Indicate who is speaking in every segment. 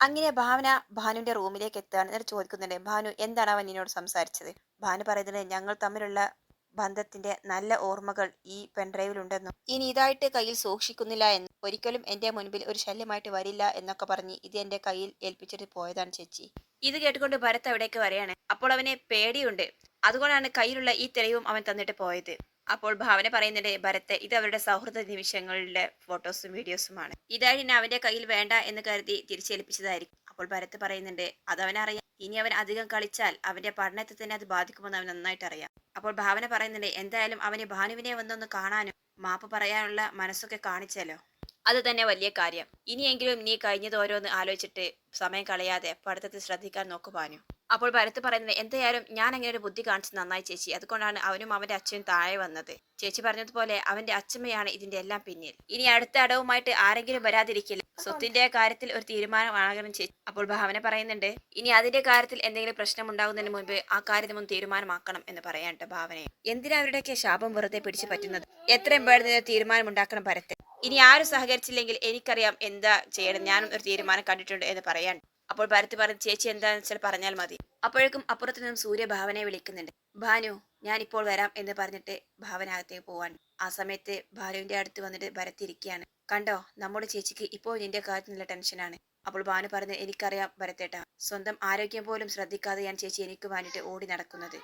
Speaker 1: അങ്ങനെ ഭാവന ഭാനുവിന്റെ റൂമിലേക്ക് എത്തുകയാണ്. എന്നിട്ട് ചോദിക്കുന്നുണ്ട് ഭാനു എന്താണ് അവൻ എന്നോട് സംസാരിച്ചത്? ഭാനു പറയുന്നത് ഞങ്ങൾ തമ്മിലുള്ള ബന്ധത്തിന്റെ നല്ല ഓർമ്മകൾ ഈ പെൺഡ്രൈവിലുണ്ടെന്നും ഇനി ഇതായിട്ട് കയ്യിൽ സൂക്ഷിക്കുന്നില്ല എന്നും ഒരിക്കലും എന്റെ മുൻപിൽ ഒരു ശല്യമായിട്ട് വരില്ല എന്നൊക്കെ പറഞ്ഞ് ഇത് എന്റെ കയ്യിൽ ഏൽപ്പിച്ചിട്ട് പോയതാണ് ചേച്ചി. ഇത് കേട്ടുകൊണ്ട് ഭരത് അവിടേക്ക് വരികയാണ്. അപ്പോൾ അവനെ പേടിയുണ്ട്. അതുകൊണ്ടാണ് കയ്യിലുള്ള ഈ തെളിവും അവൻ തന്നിട്ട് പോയത്. അപ്പോൾ ഭാവന പറയുന്നുണ്ട് ഭരത്തെ ഇത് അവരുടെ സൗഹൃദ നിമിഷങ്ങളുടെ ഫോട്ടോസും വീഡിയോസുമാണ്. ഇതായിരുന്നു അവന്റെ കയ്യിൽ വേണ്ട എന്ന് കരുതി തിരിച്ചേൽപ്പിച്ചതായിരിക്കും. അപ്പോൾ ഭരത് പറയുന്നുണ്ട് അതവനറിയാം. ഇനി അവൻ അധികം കളിച്ചാൽ അവന്റെ പഠനത്തെ തന്നെ അത് ബാധിക്കുമെന്ന് അവൻ നന്നായിട്ട് അറിയാം അപ്പോൾ ഭാവന പറയുന്നുണ്ട് എന്തായാലും അവന് ഭാനുവിനെ വന്നൊന്ന് കാണാനും മാപ്പ് പറയാനുള്ള മനസ്സൊക്കെ കാണിച്ചാലോ? അത് തന്നെ വലിയ കാര്യം. ഇനിയെങ്കിലും നീ കഴിഞ്ഞത് ഓരോന്ന് ആലോചിച്ചിട്ട് സമയം കളയാതെ പഠിത്തത്തിൽ ശ്രദ്ധിക്കാൻ നോക്കു ഭാനു. അപ്പോൾ ഭരത് പറയുന്നത് എന്തായാലും ഞാൻ അങ്ങനെ ഒരു ബുദ്ധി കാണിച്ച് നന്നായി ചേച്ചി. അതുകൊണ്ടാണ് അവനും അവന്റെ അച്ഛനും താഴെ വന്നത്. ചേച്ചി പറഞ്ഞതുപോലെ അവന്റെ അച്ഛമ്മയാണ് ഇതിന്റെ എല്ലാം പിന്നിൽ. ഇനി അടുത്ത അടവുമായിട്ട് ആരെങ്കിലും വരാതിരിക്കില്ല. സ്വത്തിന്റെ കാര്യത്തിൽ ഒരു തീരുമാനമാകണം ചേച്ചി. അപ്പോൾ ഭാവന പറയുന്നുണ്ട് ഇനി അതിന്റെ കാര്യത്തിൽ എന്തെങ്കിലും പ്രശ്നം ഉണ്ടാകുന്നതിന് മുൻപ് ആ കാര്യം ഒന്ന് തീരുമാനമാക്കണം എന്ന് പറയാനുണ്ട് ഭാവനയെ. എന്തിനാ അവരുടെയൊക്കെ ശാപം വെറുതെ പിടിച്ചു പറ്റുന്നത്? എത്രയും പെട്ടെന്ന് തീരുമാനം ഉണ്ടാക്കണം ഭരത്ത് ഇനി ആരും സഹകരിച്ചില്ലെങ്കിൽ എനിക്കറിയാം എന്താ ചെയ്യണം ഞാനും ഒരു തീരുമാനം കണ്ടിട്ടുണ്ട് എന്ന് പറയാൻ അപ്പോൾ ഭരത് പറഞ്ഞു ചേച്ചി എന്താണെന്ന് വെച്ചാൽ പറഞ്ഞാൽ മതി. അപ്പോഴേക്കും അപ്പുറത്തു നിന്നും സൂര്യ ഭാവനയെ വിളിക്കുന്നുണ്ട്. ഭാനു ഞാൻ ഇപ്പോൾ വരാം എന്ന് പറഞ്ഞിട്ട് ഭാവന അകത്തേക്ക് പോവാൻ ആ സമയത്ത് ഭാനുവിന്റെ അടുത്ത് വന്നിട്ട് ഭരത്തിരിക്കുകയാണ് കണ്ടോ നമ്മുടെ ചേച്ചിക്ക് ഇപ്പോൾ നിന്റെ കാര്യത്തിൽ നല്ല ടെൻഷനാണ് അപ്പോൾ ഭാനു പറഞ്ഞ് എനിക്കറിയാം ഭരത്തേട്ട സ്വന്തം ആരോഗ്യം പോലും ശ്രദ്ധിക്കാതെ ഞാൻ ചേച്ചി എനിക്ക് വേണ്ടിയിട്ട് ഓടി നടക്കുന്നത്.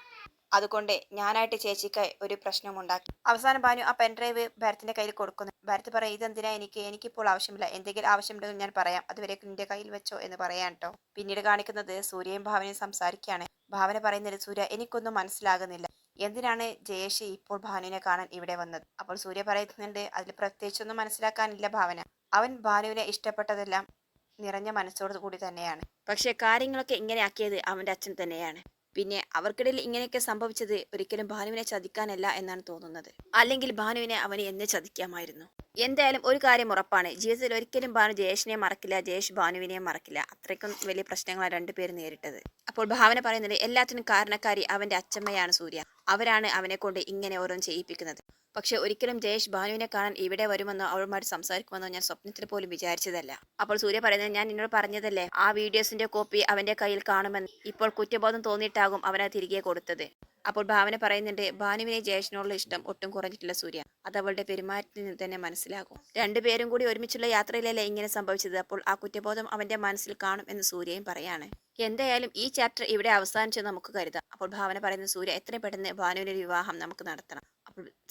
Speaker 1: അതുകൊണ്ട് ഞാനായിട്ട് ചേച്ചിക്ക് ഒരു പ്രശ്നമുണ്ടാക്കി. അവസാനം ഭാനു ആ പെൻഡ്രൈവ് ഭരത്തിന്റെ കയ്യിൽ കൊടുക്കുന്നു. ഭരത് പറയും ഇതെന്തിനാ എനിക്ക് എനിക്കിപ്പോൾ ആവശ്യമില്ല. എന്തെങ്കിലും ആവശ്യമുണ്ടെങ്കിൽ ഞാൻ പറയാം. അതുവരെ നിന്റെ കയ്യിൽ വെച്ചോ എന്ന് പറയാൻ കേട്ടോ പിന്നീട് കാണിക്കുന്നത് സൂര്യയും ഭാവനയും സംസാരിക്കുകയാണ്. ഭാവന പറയുന്നത് സൂര്യ എനിക്കൊന്നും മനസ്സിലാകുന്നില്ല. എന്തിനാണ് ജയേഷ് ഇപ്പോൾ ഭാനുവിനെ കാണാൻ ഇവിടെ വന്നത്? അപ്പോൾ സൂര്യ പറയുന്നുണ്ട് അതിൽ പ്രത്യേകിച്ചൊന്നും മനസ്സിലാക്കാനില്ല ഭാവന. അവൻ ഭാനുവിനെ ഇഷ്ടപ്പെട്ടതെല്ലാം നിറഞ്ഞ മനസ്സോടു കൂടി തന്നെയാണ്. പക്ഷേ കാര്യങ്ങളൊക്കെ ഇങ്ങനെ ആക്കിയത് അവന്റെ അച്ഛൻ തന്നെയാണ്. പിന്നെ അവർക്കിടയിൽ ഇങ്ങനെയൊക്കെ സംഭവിച്ചത് ഒരിക്കലും ഭാനുവിനെ ചതിക്കാനല്ല എന്നാണ് തോന്നുന്നത്. അല്ലെങ്കിൽ ഭാനുവിനെ അവന് എന്നെ ചതിക്കാമായിരുന്നു. എന്തായാലും ഒരു കാര്യം ഉറപ്പാണ്. ജീവിതത്തിൽ ഒരിക്കലും ഭാനു ജയേഷിനെ മറക്കില്ല ജയേഷ് ഭാനുവിനെ മറക്കില്ല. അത്രയ്ക്കും വലിയ പ്രശ്നങ്ങളാണ് രണ്ടുപേരും നേരിട്ടത്. അപ്പോൾ ഭാവന പറയുന്നത് എല്ലാത്തിനും കാരണക്കാരി അവന്റെ അച്ഛമ്മയാണ് സൂര്യ. അവരാണ് അവനെ കൊണ്ട് ഇങ്ങനെ ഓരോന്ന് ചെയ്യിപ്പിക്കുന്നത്. പക്ഷെ ഒരിക്കലും ജയേഷ് ഭാനുവിനെ കാണാൻ ഇവിടെ വരുമെന്നോ അവളുമായിട്ട് സംസാരിക്കുമെന്നോ ഞാൻ സ്വപ്നത്തിൽ പോലും വിചാരിച്ചതല്ല. അപ്പോൾ സൂര്യ പറയുന്നത് ഞാൻ നിന്നോട് പറഞ്ഞതല്ലേ ആ വീഡിയോസിന്റെ കോപ്പി അവന്റെ കയ്യിൽ കാണുമെന്ന്. ഇപ്പോൾ കുറ്റബോധം തോന്നിയിട്ടാകും അവനെ തിരികെ കൊടുത്തത്. അപ്പോൾ ഭാവന പറയുന്നുണ്ട് ഭാനുവിനെ ജയേഷിനോടുള്ള ഇഷ്ടം ഒട്ടും കുറഞ്ഞിട്ടില്ല സൂര്യ. അത് അവളുടെ പെരുമാറ്റത്തിൽ നിന്ന് തന്നെ മനസ്സിലാകും. രണ്ടുപേരും കൂടി ഒരുമിച്ചുള്ള യാത്രയിലല്ലേ ഇങ്ങനെ സംഭവിച്ചത്? അപ്പോൾ ആ കുറ്റബോധം അവന്റെ മനസ്സിൽ കാണും എന്ന് സൂര്യയും പറയാണ്. എന്തായാലും ഈ ചാപ്റ്റർ ഇവിടെ അവസാനിച്ച് നമുക്ക് കരുതാം. അപ്പോൾ ഭാവന പറയുന്ന സൂര്യ എത്രയും പെട്ടെന്ന് ഭാനുവിന്റെ വിവാഹം നമുക്ക് നടത്തണം.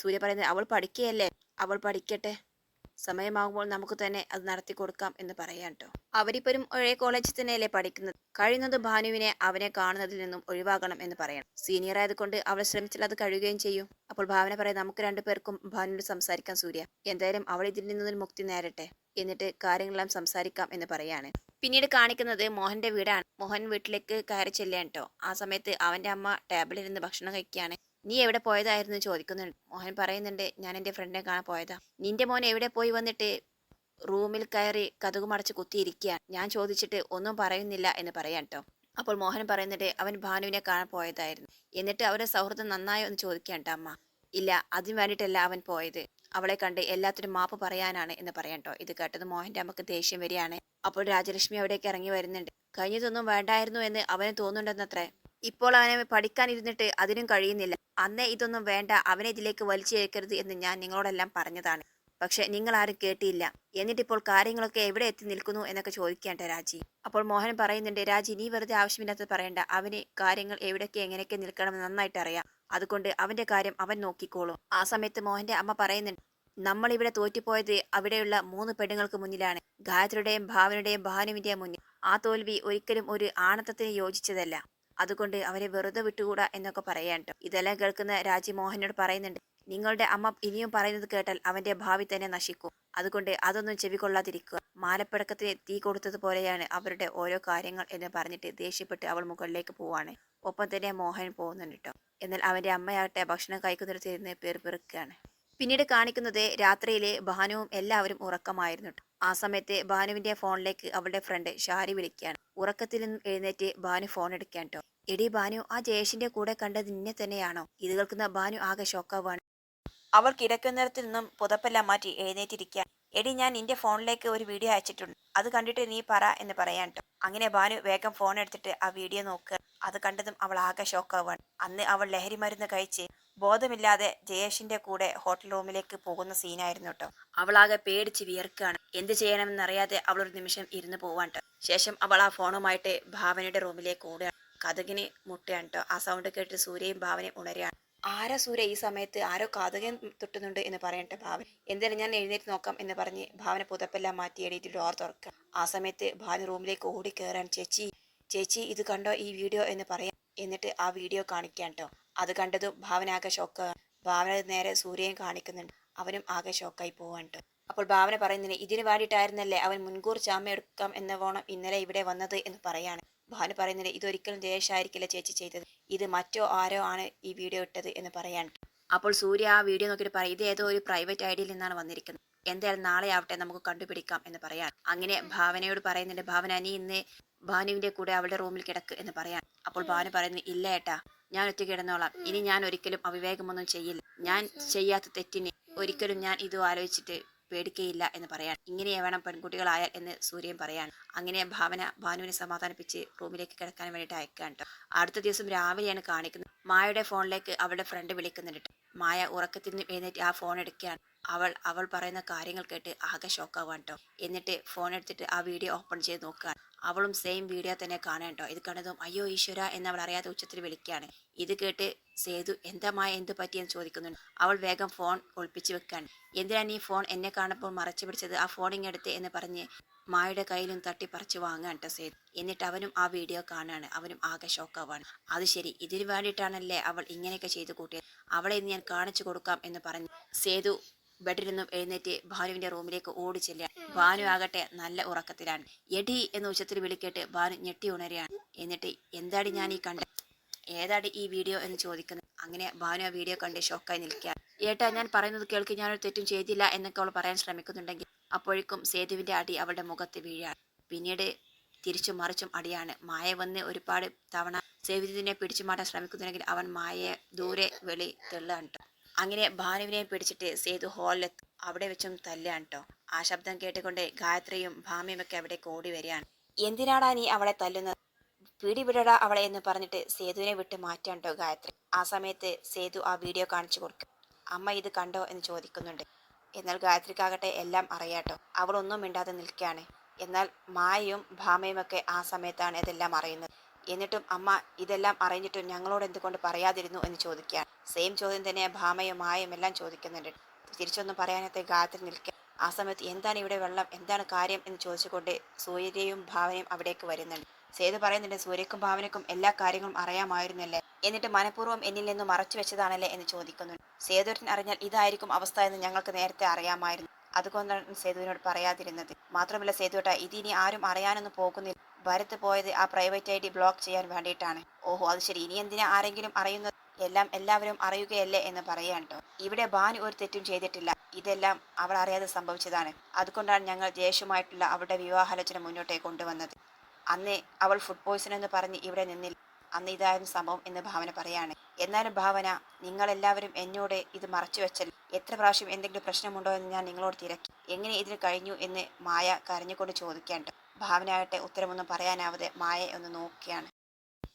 Speaker 1: സൂര്യ പറയുന്നത് അവൾ പഠിക്കുകയല്ലേ? അവൾ പഠിക്കട്ടെ. സമയമാകുമ്പോൾ നമുക്ക് തന്നെ അത് നടത്തി കൊടുക്കാം എന്ന് പറയാം കേട്ടോ. അവരിപ്പോഴും ഒരേ കോളേജിൽ തന്നെയല്ലേ പഠിക്കുന്നത്? കഴിയുന്നത് ഭാനുവിനെ അവനെ കാണുന്നതിൽ നിന്നും ഒഴിവാക്കണം എന്ന് പറയണം. സീനിയർ ആയതുകൊണ്ട് അവൾ ശ്രമിച്ചാൽ അത് കഴിയുകയും ചെയ്യും. അപ്പോൾ ഭാവന പറയാം നമുക്ക് രണ്ടുപേർക്കും ഭാനുവിനോട് സംസാരിക്കാം സൂര്യ. എന്തായാലും അവൾ ഇതിൽ നിന്നൊരു മുക്തി നേരട്ടെ എന്നിട്ട് കാര്യങ്ങളെല്ലാം സംസാരിക്കാം എന്ന് പറയാണ്. പിന്നീട് കാണിക്കുന്നത് മോഹന്റെ വീടാണ്. മോഹൻ വീട്ടിലേക്ക് കയറി ചെല്ലാൻ കേട്ടോ. ആ സമയത്ത് അവന്റെ അമ്മ ടേബിളിൽ നിന്ന് ഭക്ഷണം കഴിക്കുകയാണ്. നീ എവിടെ പോയതായിരുന്നു? ചോദിക്കുന്നുണ്ട്. മോഹൻ പറയുന്നുണ്ട് ഞാൻ എന്റെ ഫ്രണ്ടിനെ കാണാൻ പോയതാ. നിന്റെ മോൻ എവിടെ പോയി വന്നിട്ട് റൂമിൽ കയറി കഥകു മടച്ച് കുത്തിയിരിക്കുക ഞാൻ ചോദിച്ചിട്ട് ഒന്നും പറയുന്നില്ല എന്ന് പറയാം കേട്ടോ അപ്പോൾ മോഹൻ പറയുന്നുണ്ട് അവൻ ഭാനുവിനെ കാണാൻ പോയതായിരുന്നു. എന്നിട്ട് അവരുടെ സൗഹൃദം നന്നായോ എന്ന് ചോദിക്കാൻ അമ്മ. ഇല്ല അതിന് വേണ്ടിയിട്ടല്ല അവൻ പോയത്. അവളെ കണ്ട് എല്ലാത്തിനും മാപ്പ് പറയാനാണ് എന്ന് പറയാം കേട്ടോ ഇത് കേട്ടത് മോഹന്റെ അമ്മയ്ക്ക് ദേഷ്യം വരികയാണ്. അപ്പോൾ രാജലക്ഷ്മി അവിടേക്ക് ഇറങ്ങി വരുന്നുണ്ട്. കഴിഞ്ഞതൊന്നും വേണ്ടായിരുന്നു എന്ന് അവന് തോന്നുന്നുണ്ടെന്നത്രേ. ഇപ്പോൾ അവനെ പഠിക്കാൻ ഇരുന്നിട്ട് അതിനും കഴിയുന്നില്ല. അന്നേ ഇതൊന്നും വേണ്ട അവനെ ഇതിലേക്ക് വലിച്ചേക്കരുത് എന്ന് ഞാൻ നിങ്ങളോടെല്ലാം പറഞ്ഞതാണ്. പക്ഷെ നിങ്ങൾ ആരും കേട്ടിയില്ല എന്നിട്ടിപ്പോൾ കാര്യങ്ങളൊക്കെ എവിടെ എത്തി നിൽക്കുന്നു എന്നൊക്കെ ചോദിക്കേണ്ട രാജി. അപ്പോൾ മോഹൻ പറയുന്നുണ്ട് രാജി നീ വെറുതെ ആവശ്യമില്ലാത്തത് പറയണ്ട. അവന് കാര്യങ്ങൾ എവിടെയൊക്കെ എങ്ങനെയൊക്കെ നിൽക്കണമെന്ന് നന്നായിട്ട് അറിയാം. അതുകൊണ്ട് അവന്റെ കാര്യം അവൻ നോക്കിക്കോളും. ആ സമയത്ത് മോഹന്റെ അമ്മ പറയുന്നുണ്ട് നമ്മൾ ഇവിടെ തോറ്റുപോയത് അവിടെയുള്ള മൂന്ന് പെണ്ണുങ്ങൾക്ക് മുന്നിലാണ്. ഗായത്രിയുടെയും ഭാവനയുടെയും ഭാനുവിന്റെയും മുന്നിൽ. ആ തോൽവി ഒരിക്കലും ഒരു ആണത്തത്തിന് യോജിച്ചതല്ല. അതുകൊണ്ട് അവരെ വെറുതെ വിട്ടുകൂടാ എന്നൊക്കെ പറയാൻ ഇതെല്ലാം കേൾക്കുന്ന രാജി മോഹനോട് പറയുന്നുണ്ട് നിങ്ങളുടെ അമ്മ ഇനിയും പറയുന്നത് കേട്ടാൽ അവന്റെ ഭാവി തന്നെ നശിക്കും. അതുകൊണ്ട് അതൊന്നും ചെവികൊള്ളാതിരിക്കുക മാലപ്പടക്കത്തിന് തീ കൊടുത്തതുപോലെയാണ് അവരുടെ ഓരോ കാര്യങ്ങൾ എന്ന് പറഞ്ഞിട്ട് ദേഷ്യപ്പെട്ട് അവൾ മുകളിലേക്ക് പോവാണ്. ഒപ്പം തന്നെ മോഹൻ പോകുന്നുണ്ട് കേട്ടോ എന്നാൽ അവന്റെ അമ്മയാകട്ടെ ഭക്ഷണം കഴിക്കുന്നിടത്തിരുന്ന് പേർ പെറുക്കുകയാണ് പിന്നീട് കാണിക്കുന്നത് രാത്രിയിലെ ഭാനുവും എല്ലാവരും ഉറക്കമായിരുന്നു ആ സമയത്ത് ഭാനുവിന്റെ ഫോണിലേക്ക് അവളുടെ ഫ്രണ്ട് ഷാരി വിളിക്കുകയാണ്. ഉറക്കത്തിൽ നിന്ന് എഴുന്നേറ്റ് ഭാനു ഫോൺ എടുക്കാൻ കേട്ടോ എടി ഭാനു ആ ജയേഷിന്റെ കൂടെ കണ്ടത് നിന്നെ തന്നെയാണോ? ഇത് കേൾക്കുന്ന ഭാനു ആകെ ഷോക്കാവാണ് അവൾ കിടക്കുന്നിടത്തു നിന്നും പുതപ്പെല്ലാം മാറ്റി എഴുന്നേറ്റിരിക്കാൻ എടി ഞാൻ നിന്റെ ഫോണിലേക്ക് ഒരു വീഡിയോ അയച്ചിട്ടുണ്ട്. അത് കണ്ടിട്ട് നീ പറ എന്ന് പറയാൻ ട്ടോ. അങ്ങനെ ഭാനു വേഗം ഫോൺ എടുത്തിട്ട് ആ വീഡിയോ നോക്കുക. അത് കണ്ടതും അവൾ ആകെ ഷോക്കാവാണ് അന്ന് അവൾ ലഹരി മരുന്ന് കഴിച്ച് ബോധമില്ലാതെ ജയേഷിന്റെ കൂടെ ഹോട്ടൽ റൂമിലേക്ക് പോകുന്ന സീനായിരുന്നു കേട്ടോ അവളാകെ പേടിച്ച് വിയർക്കാണ് എന്ത് ചെയ്യണമെന്നറിയാതെ അവൾ ഒരു നിമിഷം ഇരുന്ന് പോവാൻ ട്ടോ. ശേഷം അവൾ ആ ഫോണുമായിട്ട് ഭാവനയുടെ റൂമിലേക്ക് ഓടുകയാണ്. കഥകിന് മുട്ടുകയാണ് കേട്ടോ ആ സൗണ്ട് കേട്ട് സൂര്യയും ഭാവനയും ഉണരുകയാണ്. ആരാ സൂര്യ ഈ സമയത്ത്? ആരോ കാതകൻ തൊട്ടുന്നുണ്ട് എന്ന് പറയട്ടെ ഭാവൻ എന്തായാലും ഞാൻ എഴുന്നേറ്റ് നോക്കാം എന്ന് പറഞ്ഞ് ഭാവന പുതപ്പെല്ലാം മാറ്റി എഴുതി ഡോർ തുറക്കുക. ആ സമയത്ത് ഭാവന റൂമിലേക്ക് ഓടി കയറാൻ ചേച്ചി ചേച്ചി ഇത് കണ്ടോ ഈ വീഡിയോ എന്ന് പറയാം. എന്നിട്ട് ആ വീഡിയോ കാണിക്കാൻ കേട്ടോ അത് കണ്ടതും ഭാവന ആകെ ഭാവന നേരെ സൂര്യൻ കാണിക്കുന്നുണ്ട്. അവനും ആകെ ഷോക്കായി പോവാണ്ട് അപ്പോൾ ഭാവന പറയുന്നതിന് ഇതിന് വേണ്ടിയിട്ടായിരുന്നല്ലേ അവൻ മുൻകൂർ ജാമ്യം എടുക്കാം എന്ന വോണം ഇന്നലെ ഇവിടെ വന്നത് എന്ന് പറയാണ്. ഭാവന പറയുന്നത് ഇതൊരിക്കലും ദേശായിരിക്കില്ല ചേച്ചി ചെയ്തത്. ഇത് മറ്റോ ആരോ ആണ് ഈ വീഡിയോ ഇട്ടത് എന്ന് പറയാണ്. അപ്പോൾ സൂര്യ ആ വീഡിയോ നോക്കിയിട്ട് പറയും ഇത് ഏതോ ഒരു പ്രൈവറ്റ് ഐഡിയിൽ നിന്നാണ് വന്നിരിക്കുന്നത്. എന്തായാലും നാളെ ആവട്ടെ നമുക്ക് കണ്ടുപിടിക്കാം എന്ന് പറയാം അങ്ങനെ ഭാവനയോട് പറയുന്നുണ്ട് ഭാവന നീ ഇന്ന് ഭാനുവിന്റെ കൂടെ അവളുടെ റൂമിൽ കിടക്ക് എന്ന് പറയാം അപ്പോൾ ഭാവന പറയുന്നു ഇല്ല ഏട്ടാ ഞാൻ ഒറ്റ കിടന്നോളാം. ഇനി ഞാൻ ഒരിക്കലും അവിവേകമൊന്നും ചെയ്യില്ല. ഞാൻ ചെയ്യാത്ത തെറ്റിനെ ഒരിക്കലും ഞാൻ ഇതും ആലോചിച്ചിട്ട് പേടിക്കയില്ല എന്ന് പറയാൻ ഇങ്ങനെ വേണം പെൺകുട്ടികളായാൽ എന്ന് സൂര്യൻ പറയാൻ അങ്ങനെ ഭാവന ഭാനുവിനെ സമാധാനിപ്പിച്ച് റൂമിലേക്ക് കിടക്കാൻ വേണ്ടിയിട്ട് അയക്കാൻ കേട്ടോ. അടുത്ത ദിവസം രാവിലെയാണ് കാണിക്കുന്നത്. മായയുടെ ഫോണിലേക്ക് അവളുടെ ഫ്രണ്ട് വിളിക്കുന്നുണ്ട് മായ ഉറക്കത്തിൽ നിന്ന് എഴുന്നേറ്റ് ആ ഫോൺ എടുക്കുകയാണ്. അവൾ അവൾ പറയുന്ന കാര്യങ്ങൾ കേട്ട് ആകെ ഷോക്കാവാൻ കേട്ടോ. എന്നിട്ട് ഫോൺ എടുത്തിട്ട് ആ വീഡിയോ ഓപ്പൺ ചെയ്ത് നോക്കുകയാണ്. അവളും സെയിം വീഡിയോ തന്നെ കാണാൻ കേട്ടോ ഇത് കണ്ടതും അയ്യോ ഈശ്വര അവൾ അറിയാത്ത ഉച്ചത്തിൽ വിളിക്കുകയാണ്. ഇത് കേട്ട് സേതു എന്തമായ എന്ത് പറ്റിയെന്ന് ചോദിക്കുന്നുണ്ട്. അവൾ വേഗം ഫോൺ ഒളിപ്പിച്ച് വെക്കാണ് എന്തിനാണ് ഈ ഫോൺ എന്നെ കാണുമ്പോൾ മറച്ചു പിടിച്ചത്? ആ ഫോൺ ഇങ്ങെടുത്ത് എന്ന് പറഞ്ഞ് മായയുടെ കയ്യിലും തട്ടി പറിച്ചു വാങ്ങാൻ കേട്ടോ സേതു. എന്നിട്ട് അവനും ആ വീഡിയോ കാണാണ് അവനും ആകെ ഷോക്കാവാണ് അത് ശരി. ഇതിനു വേണ്ടിയിട്ടാണല്ലേ അവൾ ഇങ്ങനെയൊക്കെ ചെയ്തു കൂട്ടിയത്? അവളെ ഇന്ന് ഞാൻ കാണിച്ചു കൊടുക്കാം എന്ന് പറഞ്ഞു സേതു ബെഡിൽ നിന്നും എഴുന്നേറ്റ് ഭാനുവിന്റെ റൂമിലേക്ക് ഓടി ചെല്ലുക ഭാനു ആകട്ടെ നല്ല ഉറക്കത്തിലാണ്. എടി എന്ന് ഉച്ചത്തിൽ വിളിക്കേട്ട് ഭാനു ഞെട്ടി ഉണരുകയാണ്. എന്നിട്ട് എന്താടി ഞാൻ ഈ കണ്ട ഏതാടി ഈ വീഡിയോ എന്ന് ചോദിക്കുന്നത് അങ്ങനെ ഭാനു ആ വീഡിയോ കണ്ട് ഷോക്കായി നിൽക്കുക ഏട്ടാ ഞാൻ പറയുന്നത് കേൾക്ക് ഞാനൊരു തെറ്റും ചെയ്തില്ല എന്നൊക്കെ അവൾ പറയാൻ ശ്രമിക്കുന്നുണ്ടെങ്കിൽ അപ്പോഴേക്കും സേതുവിന്റെ അടി അവളുടെ മുഖത്ത് വീഴാണ്. പിന്നീട് തിരിച്ചു മറിച്ചും അടിയാണ്. മായ വന്ന് ഒരുപാട് തവണ സേവിതിനെ പിടിച്ചു മാറ്റാൻ ശ്രമിക്കുന്നുണ്ടെങ്കിൽ അവൻ മായയെ ദൂരെ വെളി തെള്ളുകയാണ്. അങ്ങനെ ഭാനുവിനെ പിടിച്ചിട്ട് സേതു ഹോളിലെത്തും അവിടെ വെച്ചും തല്ലാണ് കേട്ടോ ആ ശബ്ദം കേട്ടുകൊണ്ട് ഗായത്രിയും ഭാമ്യയും ഒക്കെ അവിടെ കൂടി വരികയാണ്. എന്തിനാടാ നീ അവളെ തല്ലുന്നത്? പിടിവിടടാ അവളെ എന്ന് പറഞ്ഞിട്ട് സേതുവിനെ വിട്ട് മാറ്റാണ് കേട്ടോ ഗായത്രി. ആ സമയത്ത് സേതു ആ വീഡിയോ കാണിച്ചു കൊടുക്കും. അമ്മ ഇത് കണ്ടോ എന്ന് ചോദിക്കുന്നുണ്ട്. എന്നാൽ ഗായത്രിക്കാകട്ടെ എല്ലാം അറിയാട്ടോ അവളൊന്നും മിണ്ടാതെ നിൽക്കുകയാണ്. എന്നാൽ മായയും ഭാമയും ഒക്കെ ആ സമയത്താണ് ഇതെല്ലാം അറിയുന്നത്. എന്നിട്ടും അമ്മ ഇതെല്ലാം അറിഞ്ഞിട്ടും ഞങ്ങളോട് എന്തുകൊണ്ട് പറയാതിരുന്നു എന്ന് ചോദിക്കുകയാണ്. സെയിം ചോദ്യം തന്നെ ഭാമയും മായയും എല്ലാം ചോദിക്കുന്നുണ്ട്. തിരിച്ചൊന്നും പറയാനത്തെ ഗായത്രി നിൽക്കുക ആ സമയത്ത് എന്താണ് ഇവിടെ വെള്ളം? എന്താണ് കാര്യം? എന്ന് ചോദിച്ചുകൊണ്ട് സൂര്യയും ഭാവനയും അവിടേക്ക് വരുന്നുണ്ട്. സേതു പറയുന്നുണ്ട് സൂര്യക്കും ഭാവനക്കും എല്ലാ കാര്യങ്ങളും അറിയാമായിരുന്നല്ലേ? എന്നിട്ട് മനഃപൂർവം എന്നിൽ നിന്ന് മറച്ചു വെച്ചതാണല്ലേ? എന്ന് ചോദിക്കുന്നുണ്ട്. സേതുരൻ അറിഞ്ഞാൽ ഇതായിരിക്കും അവസ്ഥ എന്ന് ഞങ്ങൾക്ക് നേരത്തെ അറിയാമായിരുന്നു. അതുകൊണ്ടാണ് സേതുവിനോട് പറയാതിരുന്നത്. മാത്രമല്ല സേതുവേട്ട ഇതിനി ആരും അറിയാനൊന്നും പോകുന്നില്ല. ഭരത് പോയത് ആ പ്രൈവറ്റ് ഐ ഡി ബ്ലോക്ക് ചെയ്യാൻ വേണ്ടിയിട്ടാണ്. ഓഹോ അത് ശരി. ഇനി എന്തിനാ ആരെങ്കിലും അറിയുന്നത്? എല്ലാം എല്ലാവരും അറിയുകയല്ലേ എന്ന് പറയാൻ കേട്ടോ ഇവിടെ ബാനു ഒരു തെറ്റും ചെയ്തിട്ടില്ല. ഇതെല്ലാം അവൾ അറിയാതെ സംഭവിച്ചതാണ്. അതുകൊണ്ടാണ് ഞങ്ങൾ ജയേഷുമായിട്ടുള്ള അവളുടെ വിവാഹാലോചന മുന്നോട്ടേ കൊണ്ടുവന്നത്. അന്ന് അവൾ ഫുഡ് പോയ്സൺ എന്ന് പറഞ്ഞ് ഇവിടെ നിന്നില്ല. അന്ന് ഇതായിരുന്നു സംഭവം എന്ന് ഭാവന പറയാണ്. എന്നാലും ഭാവന നിങ്ങളെല്ലാവരും എന്നോട് ഇത് മറച്ചു വെച്ചല്ല? എത്ര പ്രാവശ്യം എന്തെങ്കിലും പ്രശ്നമുണ്ടോ എന്ന് ഞാൻ നിങ്ങളോട് തിരക്കി. എങ്ങനെ ഇതിന് കഴിഞ്ഞു എന്ന് മായ കരഞ്ഞുകൊണ്ട് ചോദിക്കാണ്ട് ഭാവന ആകട്ടെ ഉത്തരമൊന്നും പറയാനാവാതെ മായയെ ഒന്ന് നോക്കിയാണ്.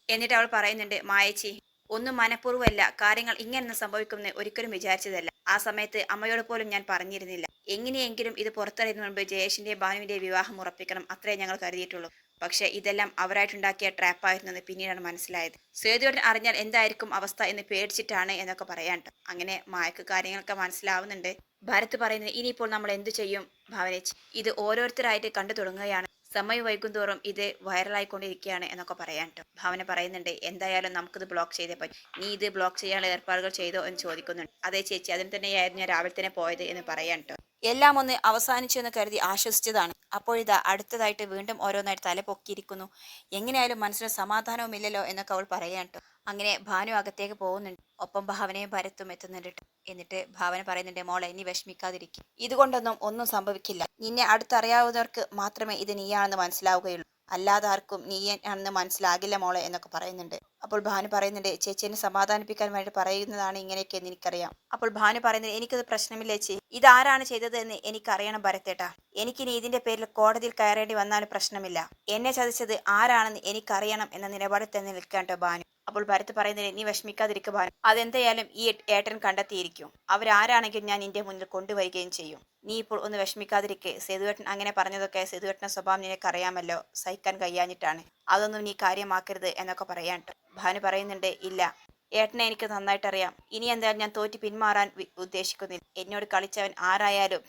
Speaker 1: എന്നിട്ട് അവൾ പറയുന്നുണ്ട് മായച്ചി ഒന്നും മനഃപൂർവമല്ല. കാര്യങ്ങൾ ഇങ്ങനെ സംഭവിക്കുമെന്ന് ഒരിക്കലും വിചാരിച്ചതല്ല. ആ സമയത്ത് അമ്മയോട് പോലും ഞാൻ പറഞ്ഞിരുന്നില്ല. എങ്ങനെയെങ്കിലും ഇത് പുറത്തറിയുന്ന മുൻപ് ജയേഷിന്റെ ഭാനുവിന്റെ വിവാഹം ഉറപ്പിക്കണം അത്രേ ഞങ്ങൾ കരുതിയിട്ടുള്ളൂ. പക്ഷെ ഇതെല്ലാം അവരായിട്ടുണ്ടാക്കിയ ട്രാപ്പായിരുന്നെന്ന് പിന്നീടാണ് മനസ്സിലായത്. സേതുവേട്ടൻ അറിഞ്ഞാൽ എന്തായിരിക്കും അവസ്ഥ എന്ന് പേടിച്ചിട്ടാണ് എന്നൊക്കെ പറയാൻ അങ്ങനെ മായക്ക് കാര്യങ്ങളൊക്കെ മനസ്സിലാവുന്നുണ്ട്. ഭരത് പറയുന്നത് ഇനിയിപ്പോൾ നമ്മൾ എന്തു ചെയ്യും ഭവനേച്ച്? ഇത് ഓരോരുത്തരായിട്ട് കണ്ടു തുടങ്ങുകയാണ്. സമയം വൈകുന്തോറും ഇത് വൈറലായിക്കൊണ്ടിരിക്കുകയാണ് എന്നൊക്കെ പറയാൻ കേട്ടോ ഭാവന പറയുന്നുണ്ട് എന്തായാലും നമുക്കിത് ബ്ലോക്ക് ചെയ്തേ പറ്റും. നീ ഇത് ബ്ലോക്ക് ചെയ്യാനുള്ള ഏർപ്പാടുകൾ ചെയ്തോ എന്ന് ചോദിക്കുന്നുണ്ട്. അതേ ചേച്ചി അതിന് തന്നെയായിരുന്നു ഞാൻ രാവിലെ തന്നെ പോയത് എന്ന് പറയാൻ ട്ടോ. എല്ലാം ഒന്ന് അവസാനിച്ചു എന്ന് കരുതി ആശ്വസിച്ചതാണ്. അപ്പോഴിതാ അടുത്തതായിട്ട് വീണ്ടും ഓരോന്നായിട്ട് തല പൊക്കിയിരിക്കുന്നു. എങ്ങനെയായാലും മനസ്സിന് സമാധാനവും ഇല്ലല്ലോ എന്നൊക്കെ അവൾ പറയാൻ. അങ്ങനെ ഭാനു അകത്തേക്ക് പോകുന്നുണ്ട്. ഒപ്പം ഭാവനയും ഭരത്തും എത്തുന്നുണ്ട് എന്നിട്ട് ഭാവന പറയുന്നുണ്ട് മോളെ നീ വിഷമിക്കാതിരിക്കും. ഇതുകൊണ്ടൊന്നും ഒന്നും സംഭവിക്കില്ല. നിന്നെ അടുത്തറിയാവുന്നവർക്ക് മാത്രമേ ഇത് നീയാണെന്ന് മനസ്സിലാവുകയുള്ളൂ. അല്ലാതെ ആർക്കും നീ മനസ്സിലാകില്ല മോളെ എന്നൊക്കെ പറയുന്നുണ്ട്. അപ്പോൾ ഭാനു പറയുന്നുണ്ട് ചേച്ചി എന്നെ സമാധാനിപ്പിക്കാൻ വേണ്ടി പറയുന്നതാണ് ഇങ്ങനെയൊക്കെ എന്ന് എനിക്കറിയാം. അപ്പോൾ ഭാനു പറയുന്നത് എനിക്കത് പ്രശ്നമില്ല ചേച്ചി. ഇതാരാണ് ചെയ്തത് എന്ന് എനിക്കറിയണം ഭരത്തേട്ടാ എനിക്കിനി ഇതിന്റെ പേരിൽ കോടതിയിൽ കയറേണ്ടി വന്നാലും പ്രശ്നമില്ല. എന്നെ ചതിച്ചത് ആരാണെന്ന് എനിക്കറിയണം എന്ന നിലപാടിൽ തന്നെ നിൽക്കാട്ടോ ഭാനു. അപ്പോൾ ഭരത് പറയുന്നത് നീ വിഷമിക്കാതിരിക്കുക ഭാനു. അതെന്തായാലും ഈ ഏട്ടൻ കണ്ടെത്തിയിരിക്കും. അവരാരാണെങ്കിലും ഞാൻ നിന്റെ മുന്നിൽ കൊണ്ടുവരികയും ചെയ്യും. നീ ഇപ്പോൾ ഒന്ന് വിഷമിക്കാതിരിക്കെ. സേതുവേട്ടൻ അങ്ങനെ പറഞ്ഞതൊക്കെ സേതുവേട്ടന്റെ സ്വഭാവം നിനക്കറിയാമല്ലോ. സഹിക്കാൻ കഴിയാഞ്ഞിട്ടാണ്. അതൊന്നും നീ കാര്യമാക്കരുത് എന്നൊക്കെ പറയാട്ടോ ഭാനു പറയുന്നുണ്ട് ഇല്ല ഏട്ടനെ എനിക്ക് നന്നായിട്ടറിയാം. ഇനി എന്തായാലും ഞാൻ തോറ്റി പിന്മാറാൻ ഉദ്ദേശിക്കുന്നില്ല. എന്നോട് കളിച്ചവൻ ആരായാലും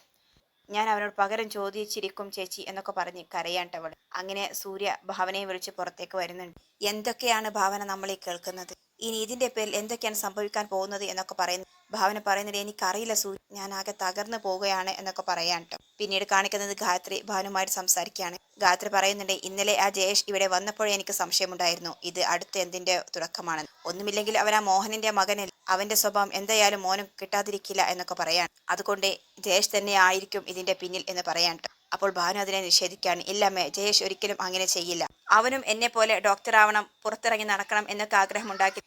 Speaker 1: ഞാൻ അവനോട് പകരം ചോദിച്ചിരിക്കും ചേച്ചി എന്നൊക്കെ പറഞ്ഞ് കരയാണ്ടവൾ അങ്ങനെ സൂര്യ ഭാവനയെ വിളിച്ച് പുറത്തേക്ക് വരുന്നുണ്ട്. എന്തൊക്കെയാണ് ഭാവന നമ്മളീ കേൾക്കുന്നത്? ഇനി ഇതിന്റെ പേരിൽ എന്തൊക്കെയാണ് സംഭവിക്കാൻ പോകുന്നത്? എന്നൊക്കെ പറയുന്നു. ഭാവന പറയുന്നത് എനിക്കറിയില്ല സൂര്യ ഞാൻ ആകെ തകർന്നു പോവുകയാണ് എന്നൊക്കെ പറയാൻ ട്ടോ പിന്നീട് കാണിക്കുന്നത് ഗായത്രി ഭാനുമായിട്ട് സംസാരിക്കുകയാണ്. ഗായത്രി പറയുന്നുണ്ട് ഇന്നലെ ആ ജയേഷ് ഇവിടെ വന്നപ്പോഴേ എനിക്ക് സംശയമുണ്ടായിരുന്നു. ഇത് അടുത്ത് എന്തിന്റെ തുടക്കമാണ്? ഒന്നുമില്ലെങ്കിൽ അവൻ ആ മോഹനന്റെ മകനിൽ അവന്റെ സ്വഭാവം എന്തായാലും മോനും കിട്ടാതിരിക്കില്ല എന്നൊക്കെ പറയാൻ അതുകൊണ്ട് ജയേഷ് തന്നെ ആയിരിക്കും ഇതിന്റെ പിന്നിൽ എന്ന് പറയാൻ അപ്പോൾ ഭാനു അതിനെ നിഷേധിക്കുകയാണ്. ഇല്ലമ്മേ ജയേഷ് ഒരിക്കലും അങ്ങനെ ചെയ്യില്ല. അവനും എന്നെ പോലെ ഡോക്ടർ ആവണം പുറത്തിറങ്ങി നടക്കണം എന്നൊക്കെ ആഗ്രഹമുണ്ടാക്കി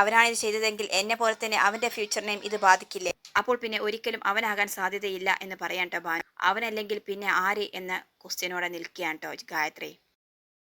Speaker 1: അവനാണ് ഇത് ചെയ്തതെങ്കിൽ എന്നെ പോലെ തന്നെ അവന്റെ ഫ്യൂച്ചറിനെയും ഇത് ബാധിക്കില്ലേ? അപ്പോൾ പിന്നെ ഒരിക്കലും അവനാകാൻ സാധ്യതയില്ല എന്ന് പറയാൻ ട്ടോ ബാനു അവനല്ലെങ്കിൽ പിന്നെ ആര് എന്ന ക്വസ്റ്റ്യനോടെ നിൽക്കുകയാണ് ട്ടോ ഗായത്രി.